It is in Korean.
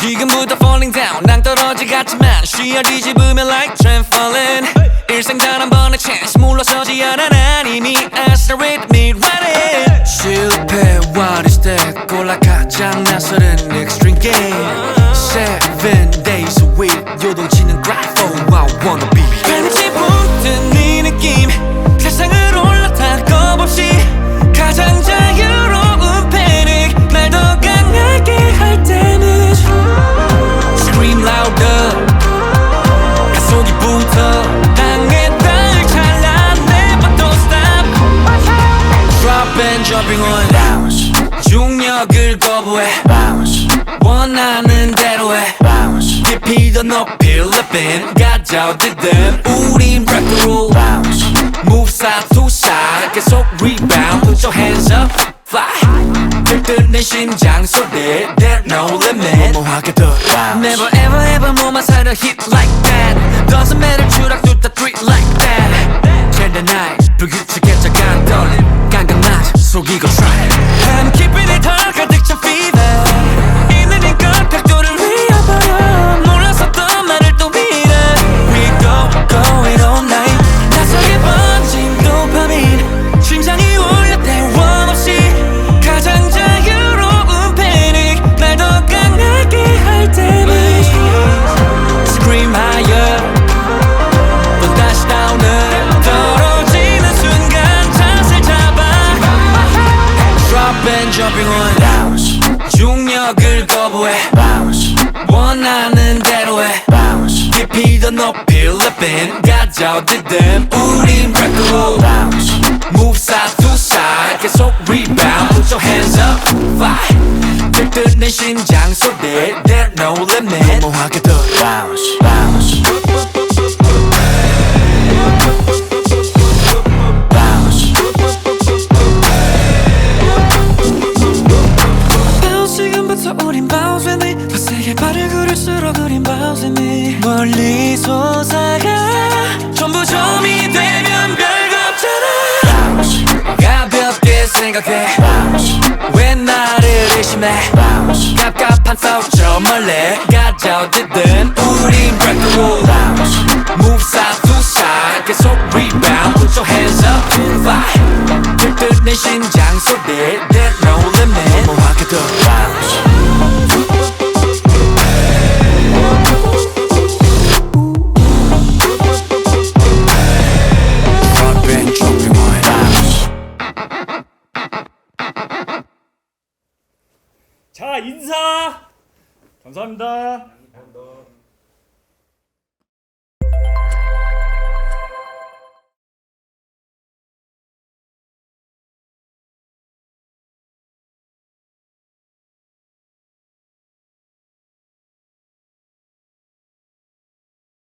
지금부터 falling down 낭떠러지 같지만 쉬어 뒤집으면 like trampoline 일생 단 한 번의 chance 물러서지 않아 난 이미 accelerate me running 실패 what is that 골라 가장 나서는 extreme game Seven days a week 요동치는 grind Drop and jumping on bounce 중력을 거부해 bounce 원하는 대로 해 bounce 깊이 더 높이 living 가져오듯 우린 break the rule bounce Move side to side 계속 rebound Put your hands up fly 들뜬 내 심장 소리 There's no limit 뭐하게 더 bounce Never ever ever 뭐만 살아 hit like that Doesn't matter 추락도 and keep it 중력을 거부해 bounce 원하는 대로 해 bounce 깊이 더 높이 living 가져오듯 우린 break the rule bounce move side to side 계속 rebound put your hands up fly 들뜬 내 심장 소리 there's no limit 뭐하게 더 bounce bounce Bounce with me 멀리 솟아가 전부 점이 되면 별거 없잖아 가볍게 생각해 왜 나를 의심해 갑갑한 싸우죠 멀리 가져오듯 우린 break the bounce move side to side 계속 rebound put your hands up fly 들뜬 내 심장 소리 there's no limit 뭐하게 더 bounce 인사 감사합니다.